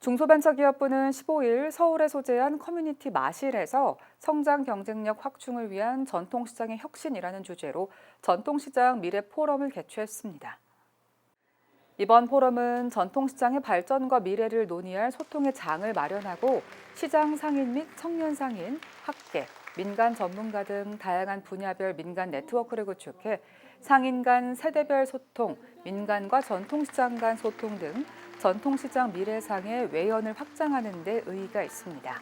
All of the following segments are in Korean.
중소벤처기업부는 15일 서울에 소재한 커뮤니티 마실에서 성장 경쟁력 확충을 위한 전통시장의 혁신이라는 주제로 전통시장 미래 포럼을 개최했습니다. 이번 포럼은 전통시장의 발전과 미래를 논의할 소통의 장을 마련하고 시장 상인 및 청년 상인, 학계, 민간 전문가 등 다양한 분야별 민간 네트워크를 구축해 상인 간 세대별 소통, 민간과 전통시장 간 소통 등 전통시장 미래상의 외연을 확장하는 데 의의가 있습니다.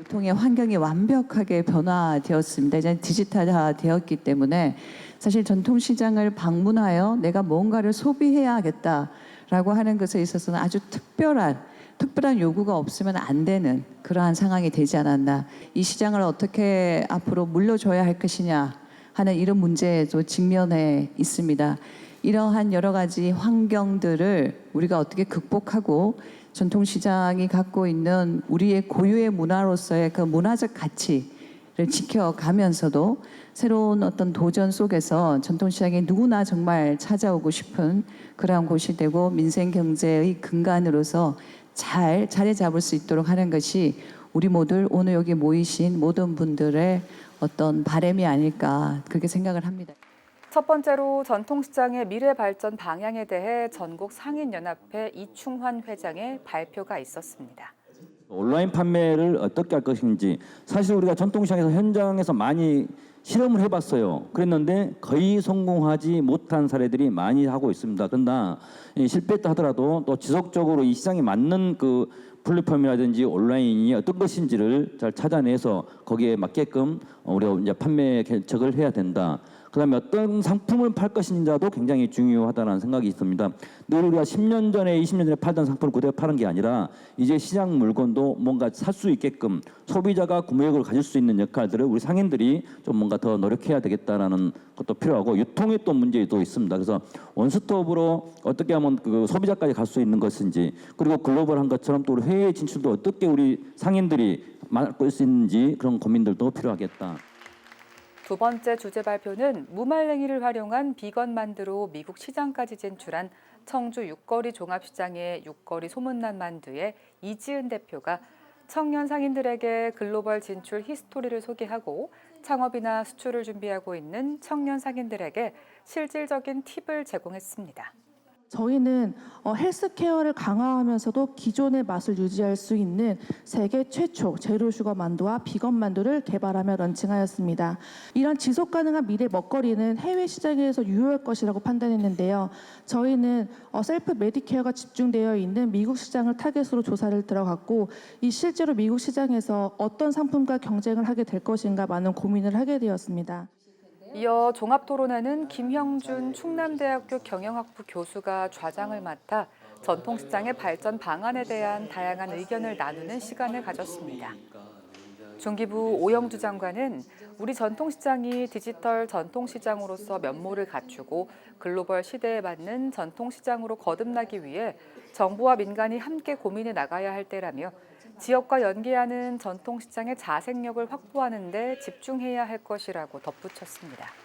유통의 환경이 완벽하게 변화되었습니다. 이제 디지털화 되었기 때문에 사실 전통시장을 방문하여 내가 뭔가를 소비해야겠다라고 하는 것에 있어서는 아주 특별한 특별한 요구가 없으면 안 되는 그러한 상황이 되지 않았나. 이 시장을 어떻게 앞으로 물려줘야 할 것이냐 하는 이런 문제에도 직면해 있습니다. 이러한 여러 가지 환경들을 우리가 어떻게 극복하고 전통시장이 갖고 있는 우리의 고유의 문화로서의 그 문화적 가치를 지켜가면서도 새로운 어떤 도전 속에서 전통시장이 누구나 정말 찾아오고 싶은 그러한 곳이 되고 민생 경제의 근간으로서 잘 자리 잡을 수 있도록 하는 것이 우리 모두 오늘 여기 모이신 모든 분들의 어떤 바람이 아닐까 그렇게 생각을 합니다. 첫 번째로 전통시장의 미래 발전 방향에 대해 전국 상인연합회 이충환 회장의 발표가 있었습니다. 온라인 판매를 어떻게 할 것인지 사실 우리가 전통시장에서 현장에서 많이 실험을 해봤어요. 그랬는데 거의 성공하지 못한 사례들이 많이 하고 있습니다. 그러나 이 실패했다 하더라도 또 지속적으로 이 시장에 맞는 그 플랫폼이라든지 온라인이 어떤 것인지를 잘 찾아내서 거기에 맞게끔 우리가 이제 판매 개척을 해야 된다. 그다음에 어떤 상품을 팔 것인지도 굉장히 중요하다는 생각이 있습니다. 늘 우리가 10년 전에 20년 전에 팔던 상품을 그대로 파는 게 아니라 이제 시장 물건도 뭔가 살 수 있게끔 소비자가 구매력을 가질 수 있는 역할들을 우리 상인들이 좀 뭔가 더 노력해야 되겠다라는 것도 필요하고 유통의 또 문제도 있습니다. 그래서 원스톱으로 어떻게 하면 그 소비자까지 갈 수 있는 것인지 그리고 글로벌한 것처럼 또 해외 진출도 어떻게 우리 상인들이 수 있는지 그런 고민들도 필요하겠다. 두 번째 주제 발표는 무말랭이를 활용한 비건 만두로 미국 시장까지 진출한 청주 육거리 종합시장의 육거리 소문난 만두의 이지은 대표가 청년 상인들에게 글로벌 진출 히스토리를 소개하고 창업이나 수출을 준비하고 있는 청년 상인들에게 실질적인 팁을 제공했습니다. 저희는 어, 헬스케어를 강화하면서도 기존의 맛을 유지할 수 있는 세계 최초 제로슈거 만두와 비건 만두를 개발하며 런칭하였습니다. 이런 지속 가능한 미래 먹거리는 해외 시장에서 유효할 것이라고 판단했는데요. 저희는 어, 셀프 메디케어가 집중되어 있는 미국 시장을 타겟으로 조사를 들어갔고 이 실제로 미국 시장에서 어떤 상품과 경쟁을 하게 될 것인가 많은 고민을 하게 되었습니다. 이어 종합토론회는 김형준 충남대학교 경영학부 교수가 좌장을 맡아 전통시장의 발전 방안에 대한 다양한 의견을 나누는 시간을 가졌습니다. 중기부 오영주 장관은 우리 전통시장이 디지털 전통시장으로서 면모를 갖추고 글로벌 시대에 맞는 전통시장으로 거듭나기 위해 정부와 민간이 함께 고민해 나가야 할 때라며 지역과 연계하는 전통시장의 자생력을 확보하는 데 집중해야 할 것이라고 덧붙였습니다.